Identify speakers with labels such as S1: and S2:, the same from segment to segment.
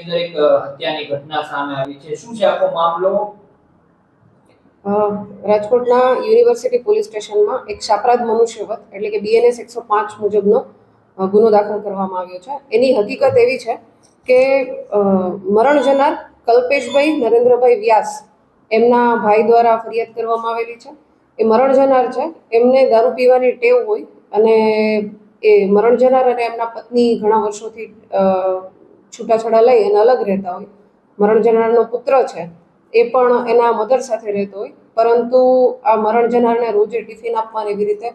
S1: અંદર એક હત્યાની ઘટના સામે આવી છે. શું છે આખો મામલો?
S2: રાજકોટના યુનિવર્સિટી પોલીસ સ્ટેશનમાં એક શાપરાધ મનુષ્યવત એટલે કે બીએનએસ એકસો પાંચ મુજબનો ગુનો દાખલ કરવામાં આવ્યો છે. એની હકીકત એવી છે કે મરણ જનાર કલ્પેશભાઈ નરેન્દ્રભાઈ વ્યાસ એમના ભાઈ દ્વારા ફરિયાદ કરવામાં આવેલી છે. એ મરણ જનાર છે. એમને દારૂ પીવાની ટેવ હોય અને એ મરણ જનાર અને એમના પત્ની ઘણા વર્ષોથી છૂટાછેડા લઈ અને અલગ રહેતા હોય. મરણ જનારનો પુત્ર છે, એ પણ એના મધર સાથે રહેતો હોય. પરંતુ આ મરણ જનારને રોજે ટિફિન આપવાની એવી રીતે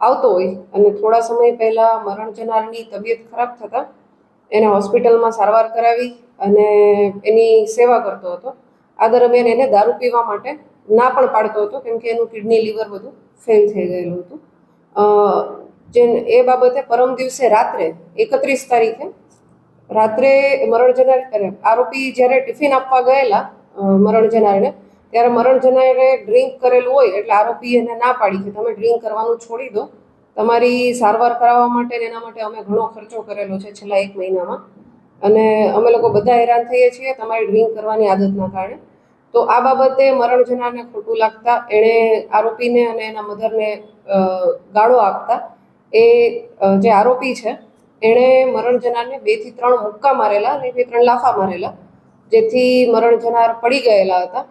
S2: આવતો હોય અને થોડા સમય પહેલાં મરણ જનારની તબિયત ખરાબ થતાં એને હોસ્પિટલમાં સારવાર કરાવી અને એની સેવા કરતો હતો. આ દરમિયાન એને દારૂ પીવા માટે ના પણ પાડતો હતો, કેમ કે એનું કિડની લીવર બધું ફેલ થઈ ગયેલું હતું. જે એ બાબતે પરમ દિવસે રાત્રે એકત્રીસ તારીખે રાત્રે મરણ જનાર આરોપી જ્યારે ટિફિન આપવા ગયેલા મરણ જનારને ત્યારે મરણ જનારે ડ્રિંક કરેલું હોય એટલે આરોપી એને ના પાડી કે તમે ડ્રિંક કરવાનું છોડી દો. તમારી સારવાર કરાવવા માટે એના માટે અમે ઘણો ખર્ચો કરેલો છે છેલ્લા એક મહિનામાં. અને અમે લોકો બધા હેરાન થઈએ છીએ તમારી ડ્રિંક કરવાની આદતના કારણે. તો આ બાબતે મરણ જનારને ખોટું લાગતા, એણે આરોપીને અને એના મધરને ગાળો આપતા. એ જે આરોપી છે એણે મરણ જનારને બેથી ત્રણ મુક્કા મારેલા અને બે ત્રણ લાફા મારેલા, જેથી મરણ જનાર પડી ગયેલા હતા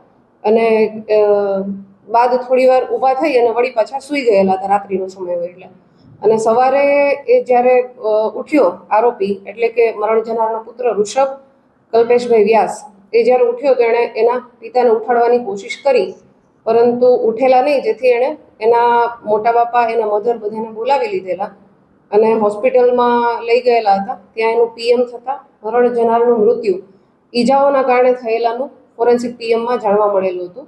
S2: અને બાદ થોડી વાર ઊભા થઈ અને વળી પાછા સૂઈ ગયેલા હતા રાત્રિનો સમય હોય એટલે. અને સવારે એ જ્યારે ઉઠ્યો, આરોપી એટલે કે મરણ જનારનો પુત્ર ઋષભ કલ્પેશભાઈ વ્યાસ, એ જ્યારે ઉઠ્યો તો એણે એના પિતાને ઉઠાડવાની કોશિશ કરી, પરંતુ ઉઠેલા નહીં, જેથી એણે એના મોટા બાપા, એના મધર બધાને બોલાવી લીધેલા. અને હોસ્પિટલમાં લઈ ગયેલા હતા. ત્યાં એનું પીએમ થતાં મરણ જનારનું મૃત્યુ. ઈજાઓના કારણે થયેલાનું ફોરેન્સિક પીએમમાં જાણવા મળેલું હતું.